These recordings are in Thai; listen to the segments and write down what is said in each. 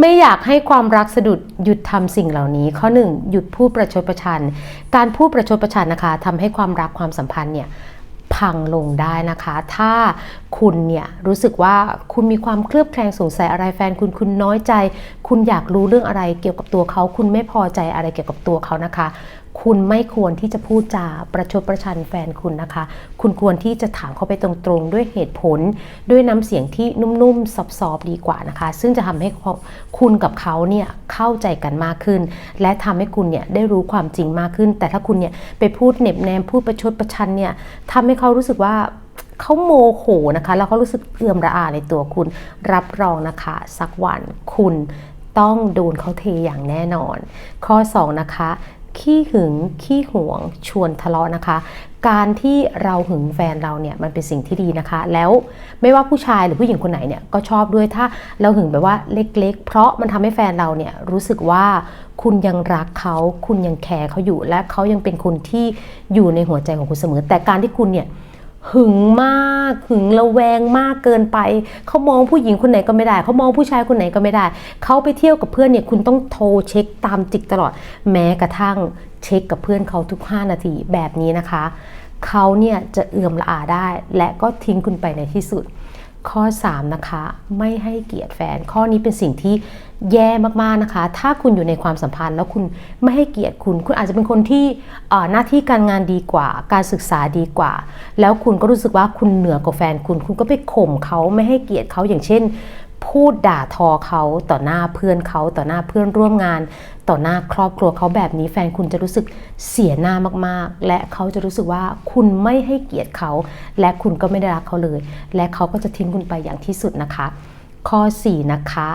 ไม่อยากให้ความรักสะดุดหยุดทำสิ่งเหล่านี้ ข้อหนึ่งหยุดพูดประชดประชัน การพูดประชดประชันนะคะทำให้ความรักความสัมพันธ์เนี่ย พังลงได้นะคะ ถ้าคุณเนี่ยรู้สึกว่าคุณมีความเคลือบแคลงสงสัยอะไรแฟนคุณคุณน้อยใจ คุณอยากรู้เรื่องอะไรเกี่ยวกับตัวเขา คุณไม่พอใจอะไรเกี่ยวกับตัวเขานะคะ คุณไม่ควรที่จะพูดจาประชดประชันแฟนคุณนะคะ คุณควรที่จะถามเขาไปตรงๆ ด้วยเหตุผล ด้วยน้ำเสียงที่นุ่มๆซอฟๆดีกว่านะคะ ซึ่งจะทำให้คุณกับเขาเนี่ยเข้าใจกันมากขึ้น และทำให้คุณเนี่ยได้รู้ความจริงมากขึ้น แต่ถ้าคุณเนี่ยไปพูดเหน็บแนมพูดประชดประชันเนี่ยทำให้เขาขารู้สึกว่าเขาโมโหนะคะ แล้วเขารู้สึกเอื่อมระอาในตัวคุณ รับรองนะคะ สักวันคุณต้องโดนเขาเทอย่างแน่นอน ข้อ 2 นะคะ ขี้หึงขี้หวง ชวนทะเลาะนะคะ การที่เราหึงแฟนเราเนี่ยมันเป็นสิ่งที่ดีนะคะ แล้วไม่ว่าผู้ชายหรือผู้หญิงคนไหนเนี่ยก็ชอบด้วยถ้าเราหึงแบบว่าเล็ก ๆ เพราะมันทำให้แฟนเราเนี่ยรู้สึกว่าคุณยังรักเขา คุณยังแคร์เขาอยู่และเขายังเป็นคนที่อยู่ในหัวใจของคุณเสมอ แต่การที่คุณเนี่ย หึงมากหึงระแวงมากเกินไป เขามองผู้หญิงคนไหนก็ไม่ได้ เขามองผู้ชายคนไหนก็ไม่ได้ เขาไปเที่ยวกับเพื่อนเนี่ยคุณต้องโทรเช็คตามจิกตลอด แม้กระทั่งเช็คกับเพื่อนเขาทุก 5 นาทีแบบนี้นะคะ เขาเนี่ยจะเอื่อมละอาได้ และก็ทิ้งคุณไปในที่สุด ข้อ 3 นะคะ ไม่ให้เกียรติแฟน ข้อนี้เป็นสิ่งที่แย่มากๆนะคะ ถ้าคุณอยู่ในความสัมพันธ์ แล้วคุณไม่ให้เกียรติคุณ คุณอาจจะเป็นคนที่หน้าที่การงานดีกว่า การศึกษาดีกว่า แล้วคุณก็รู้สึกว่าคุณเหนือกว่าแฟนคุณ คุณก็ไปข่มเขาไม่ให้เกียรติเขาอย่างเช่น พูดด่าทอเขาต่อหน้าเพื่อนเขาต่อหน้าเพื่อนร่วมงาน ต่อหน้าครอบครัวเขาแบบนี้แฟนคุณจะรู้สึกเสียหน้ามากๆ และเขาจะรู้สึกว่าคุณไม่ให้เกียรติเขา และคุณก็ไม่ได้รักเขาเลย และเขาก็จะทิ้งคุณไปอย่างที่สุดนะคะ ข้อ 4 นะคะ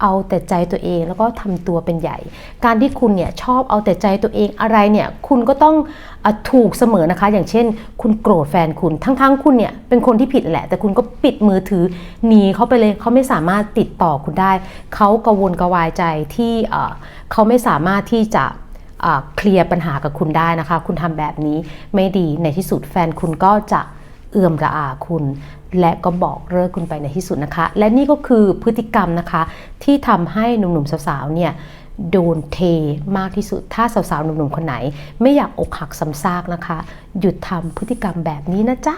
เอาแต่ใจตัวเองแล้วก็ทำตัวเป็นใหญ่ การที่คุณเนี่ยชอบเอาแต่ใจตัวเองอะไรเนี่ยคุณก็ต้องอถูกเสมอนะคะ อย่างเช่น คุณโกรธแฟนคุณทั้งๆ คุณเนี่ยเป็นคนที่ผิดแหละ แต่คุณก็ปิดมือถือหนีเขาไปเลยเขาไม่สามารถติดต่อคุณได้ เขากังวลกระวายใจที่เขาไม่สามารถที่จะเคลียร์ปัญหากับคุณได้นะคะ คุณทำแบบนี้ไม่ดีในที่สุดแฟนคุณก็จะ เอื่อมระอาคุณ และก็บอกเลิกคุณไปในที่สุดนะคะ และนี่ก็คือพฤติกรรมนะคะ ที่ทำให้หนุ่มๆสาวๆเนี่ยโดนเทมากที่สุด ถ้าสาวๆหนุ่มๆคนไหน ไม่อยากอกหักซ้ำซากนะคะ หยุดทำพฤติกรรมแบบนี้นะจ๊ะ